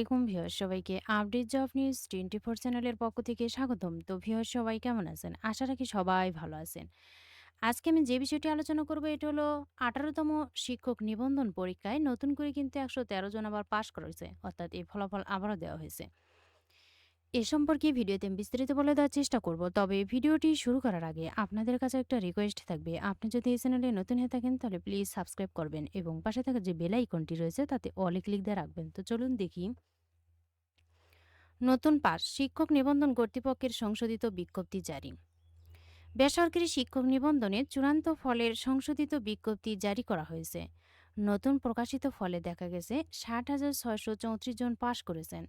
আসসালামাইকুম ভিউয়ার সবাইকে update job news twenty four চ্যানেলের পক্ষ থেকে স্বাগতম। তো ভিউয়ার সবাই কেমন আছেন? আশা রাখি সবাই ভালো আছেন। আজকে আমি যে বিষয়টি আলোচনা করব, এটা হলো আঠারোতম শিক্ষক নিবন্ধন পরীক্ষায় নতুন করে কিন্তু একশো তেরো জন আবার পাশ করেছে, অর্থাৎ এই ফলাফল আবারও দেওয়া হয়েছে। এ সম্পর্কে ভিডিওতে বিস্তারিত বলে দেওয়ার চেষ্টা করব, তবে ভিডিওটি শুরু করার আগে আপনাদের কাছে একটা রিকোয়েস্ট থাকবে। আপনি যদি এই চ্যানেলে নতুন হয়ে থাকেন, তাহলে প্লিজ সাবস্ক্রাইব করবেন এবং পাশে থাকা যে বেল আইকনটি রয়েছে, তাতে অলে ক্লিক দিয়ে রাখবেন। তো চলুন দেখি নতুন পাস শিক্ষক নিবন্ধন কর্তৃপক্ষের সংশোধিত বিজ্ঞপ্তি জারি। বেসরকারি শিক্ষক নিবন্ধনে চূড়ান্ত ফলের সংশোধিত বিজ্ঞপ্তি জারি করা হয়েছে। নতুন প্রকাশিত ফলে দেখা গেছে, ষাট হাজার ছয়শো চৌত্রিশ জন পাশ করেছেন।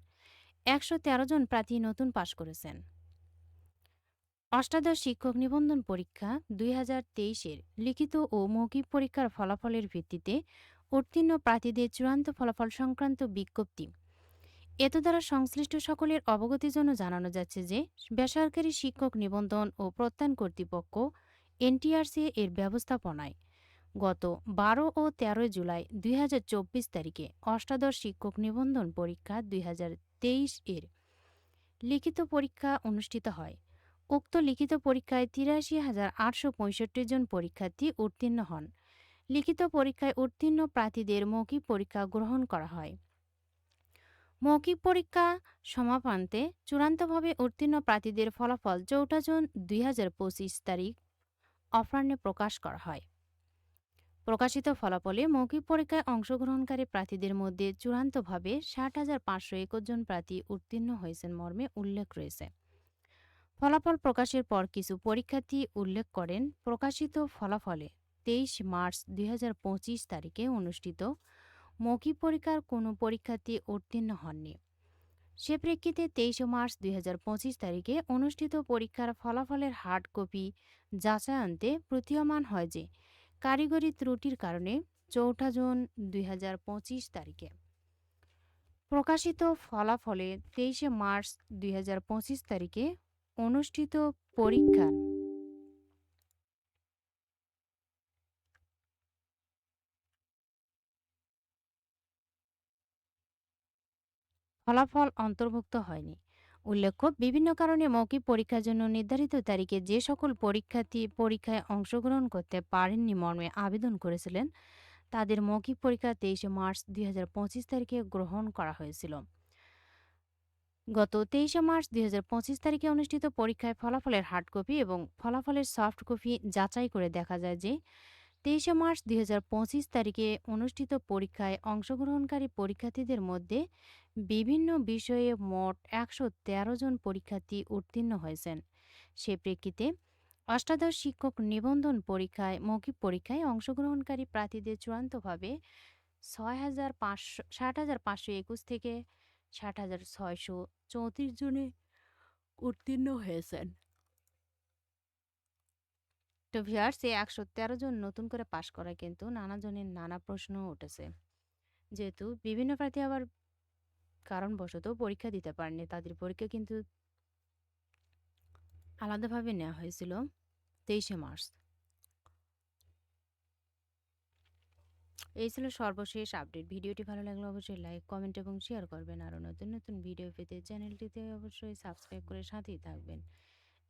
একশো তেরো জন প্রার্থী নতুন পাশ করেছেন। অষ্টাদশ শিক্ষক নিবন্ধন পরীক্ষা দুই হাজার তেইশের লিখিত ও মৌখিক পরীক্ষার ফলাফলের ভিত্তিতে উত্তীর্ণ প্রার্থীদের চূড়ান্ত ফলাফল সংক্রান্ত বিজ্ঞপ্তি এত দ্বারা সংশ্লিষ্ট সকলের অবগতির জন্য জানানো যাচ্ছে যে, বেসরকারি শিক্ষক নিবন্ধন ও প্রত্যয়ন কর্তৃপক্ষ এনটিআরসি এর ব্যবস্থাপনায় গত বারো ও তেরোই জুলাই দুই হাজার চব্বিশ তারিখে অষ্টাদশ শিক্ষক নিবন্ধন পরীক্ষা দুই এর লিখিত পরীক্ষা অনুষ্ঠিত হয়। উক্ত লিখিত পরীক্ষায় তিরাশি হাজার আটশো পঁয়ষট্টি জন পরীক্ষার্থী উত্তীর্ণ হন। লিখিত পরীক্ষায় উত্তীর্ণ প্রার্থীদের মৌখিক পরীক্ষা গ্রহণ করা হয়। মৌখিক পরীক্ষা সমাপান্তে চূড়ান্তভাবে উত্তীর্ণ প্রার্থীদের ফলাফল চৌঠা জুন দুই হাজার পঁচিশ তারিখ অপরাহ্নে প্রকাশ করা হয়। প্রকাশিত ফলাফলে মৌখিক পরীক্ষায় অংশগ্রহণকারী প্রার্থীদের মধ্যে চূড়ান্তভাবে ষাট হাজার পাঁচশো একুশ জন প্রার্থী উত্তীর্ণ হয়েছেন মর্মে উল্লেখ রয়েছে। ফলাফল প্রকাশের পর কিছু পরীক্ষার্থী উল্লেখ করেন, প্রকাশিত ফলাফলে তেইশ মার্চ দুই হাজার পঁচিশ তারিখে অনুষ্ঠিত মৌখিক পরীক্ষার কোনো পরীক্ষার্থী উত্তীর্ণ হননি। সে প্রেক্ষিতে তেইশে মার্চ দুই তারিখে অনুষ্ঠিত পরীক্ষার ফলাফলের হার্ড কপি যাচায়ান্তে প্রতীয়মান হয় যে, কারিগরি ত্রুটির কারণে চৌঠা জুন দুই হাজার পঁচিশ তারিখে। প্রকাশিত ফলাফলে তেইশে মার্চ দুই হাজার পঁচিশ তারিখে অনুষ্ঠিত পরীক্ষার ফলাফল অন্তর্ভুক্ত হয়নি। উল্লেখ্য, বিভিন্ন কারণে মৌখিক পরীক্ষার জন্য নির্ধারিত তারিখে যে সকল পরীক্ষার্থী পরীক্ষায় অংশগ্রহণ করতে পারেননি মর্মে আবেদন করেছিলেন, তাদের মৌখিক পরীক্ষা তেইশে মার্চ দুই হাজার পঁচিশ তারিখে গ্রহণ করা হয়েছিল। গত তেইশে মার্চ দুই হাজার পঁচিশ তারিখে অনুষ্ঠিত পরীক্ষায় ফলাফলের হার্ড কপি এবং ফলাফলের সফট কপি যাচাই করে দেখা যায় যে তেইশে মার্চ দুই হাজার পঁচিশ তারিখে অনুষ্ঠিত পরীক্ষায় অংশগ্রহণকারী পরীক্ষার্থীদের মধ্যে বিভিন্ন বিষয়ে মোট একশো তেরো জন পরীক্ষার্থী উত্তীর্ণ হয়েছেন। সে প্রেক্ষিতে অষ্টাদশ শিক্ষক নিবন্ধন পরীক্ষায়, মৌখিক পরীক্ষায় অংশগ্রহণকারী প্রার্থীদের চূড়ান্তভাবে ছয় হাজার পাঁচশো, ষাট হাজার পাঁচশো একুশ থেকে ষাট হাজার ছয়শো চৌত্রিশ জনে উত্তীর্ণ হয়েছেন। তো এই একশো তেরো জন নতুন করে পাশ করায় কিন্তু নানা জনের নানা প্রশ্ন উঠেছে। যেহেতু বিভিন্ন প্রার্থী আবার কারণবশত পরীক্ষা দিতে পারেনি তাদের পরীক্ষা কিন্তু আলাদাভাবে নেওয়া হয়েছিল তেইশে মার্চ। এই ছিল সর্বশেষ আপডেট। ভিডিওটি ভালো লাগলে অবশ্যই লাইক, কমেন্ট এবং শেয়ার করবেন। আরও নতুন নতুন ভিডিও পেতে চ্যানেলটিতে অবশ্যই সাবস্ক্রাইব করে সাথেই থাকবেন।